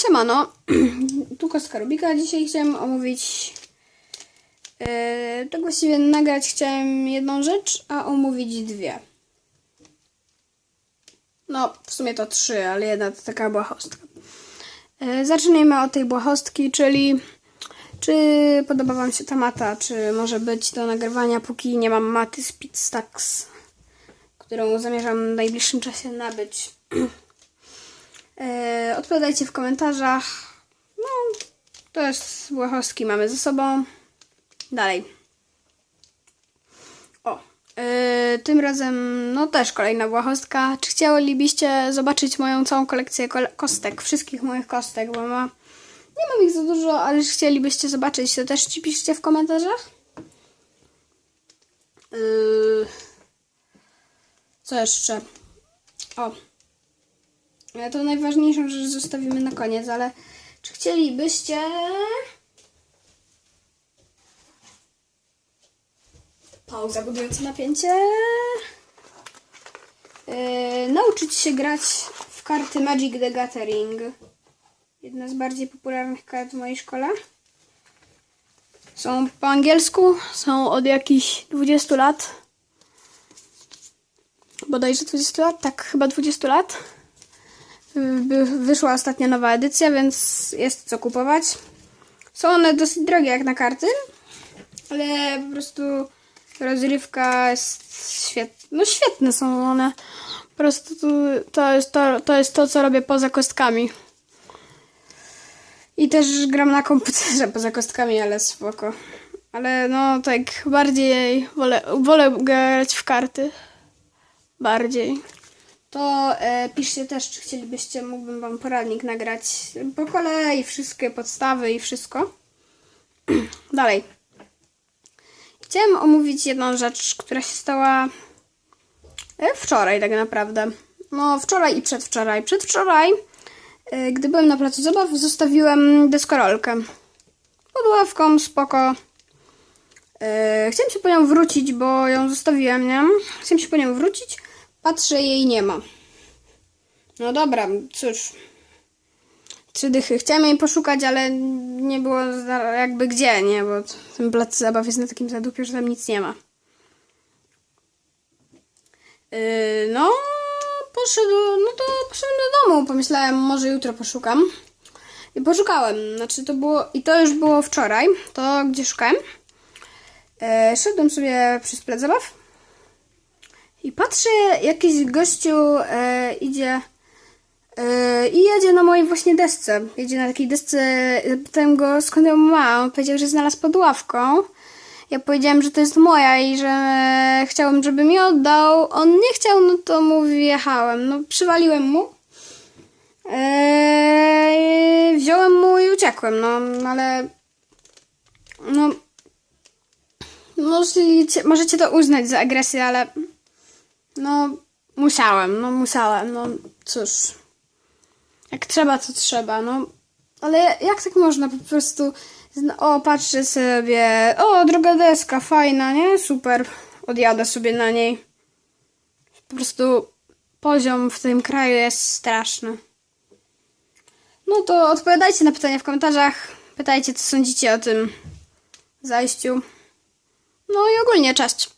siemano, tu Kostka Rubika. Dzisiaj chciałem omówić, yy, tak właściwie nagrać chciałem jedną rzecz, a omówić dwie. No, w sumie to trzy, ale jedna to taka błahostka. Yy, zacznijmy od tej błahostki, czyli czy podoba Wam się ta mata, czy może być do nagrywania, póki nie mam maty z Pitstacks, którą zamierzam w najbliższym czasie nabyć. E, odpowiadajcie w komentarzach. No, to jest Błahostki mamy ze sobą. Dalej. O, e, tym razem, no też kolejna Błahostka. Czy chcielibyście zobaczyć moją całą kolekcję kole- kostek, wszystkich moich kostek, bo ma... Nie mam ich za dużo, ale jeśli chcielibyście zobaczyć, to też ci piszcie w komentarzach. Yy, co jeszcze? O, to najważniejszą rzecz zostawimy na koniec, ale czy chcielibyście... Pauza budująca napięcie. Yy, nauczyć się grać w karty Magic the Gathering. Jedna z bardziej popularnych kart w mojej szkole. Są po angielsku, są od jakichś 20 lat. Bodajże 20 lat? Tak, chyba 20 lat. Wyszła ostatnia nowa edycja, więc jest co kupować. Są one dosyć drogie jak na karty, ale po prostu rozrywka jest świetna. No świetne są one. Po prostu to, to, jest to, to jest to, co robię poza kostkami. I też gram na komputerze poza kostkami, ale spoko. Ale no tak bardziej wolę, wolę grać w karty. Bardziej. To e, piszcie też, czy chcielibyście, mógłbym wam poradnik nagrać po kolei, wszystkie podstawy i wszystko. Dalej. Chciałem omówić jedną rzecz, która się stała e, wczoraj tak naprawdę. No wczoraj i przedwczoraj. Przedwczoraj, e, gdy byłem na placu zabaw, zostawiłem deskorolkę. Pod ławką, spoko. E, chciałem się po nią wrócić, bo ją zostawiłem, nie? Chciałem się po nią wrócić. Patrzę, jej nie ma. No dobra, cóż. Trzy dychy. Chciałem jej poszukać, ale nie było jakby gdzie, nie? Bo ten plac zabaw jest na takim zadupiu, że tam nic nie ma. Yy, no, poszedł, no to poszedłem do domu. Pomyślałem, może jutro poszukam. I poszukałem. Znaczy to było, i to już było wczoraj. To gdzie szukałem. Yy, szedłem sobie przez plac zabaw. I patrzę, jakiś gościu e, idzie e, i jedzie na mojej właśnie desce. Jedzie na takiej desce. Zapytałem go, skąd ją ma. On powiedział, że znalazł pod ławką. Ja powiedziałem, że to jest moja i że chciałem, żeby mi oddał. On nie chciał, no to mu wjechałem. No, przywaliłem mu. E, wziąłem mu i uciekłem, no, ale. No. Możecie, możecie to uznać za agresję, ale. No, musiałem, no musiałem, no cóż. Jak trzeba, to trzeba, no. Ale jak tak można po prostu. zna- O, patrzę sobie. O, druga deska, fajna, nie? Super. Odjadę sobie na niej. Po prostu poziom w tym kraju jest straszny. No to odpowiadajcie na pytania w komentarzach. Pytajcie, co sądzicie o tym zajściu. No i ogólnie, cześć.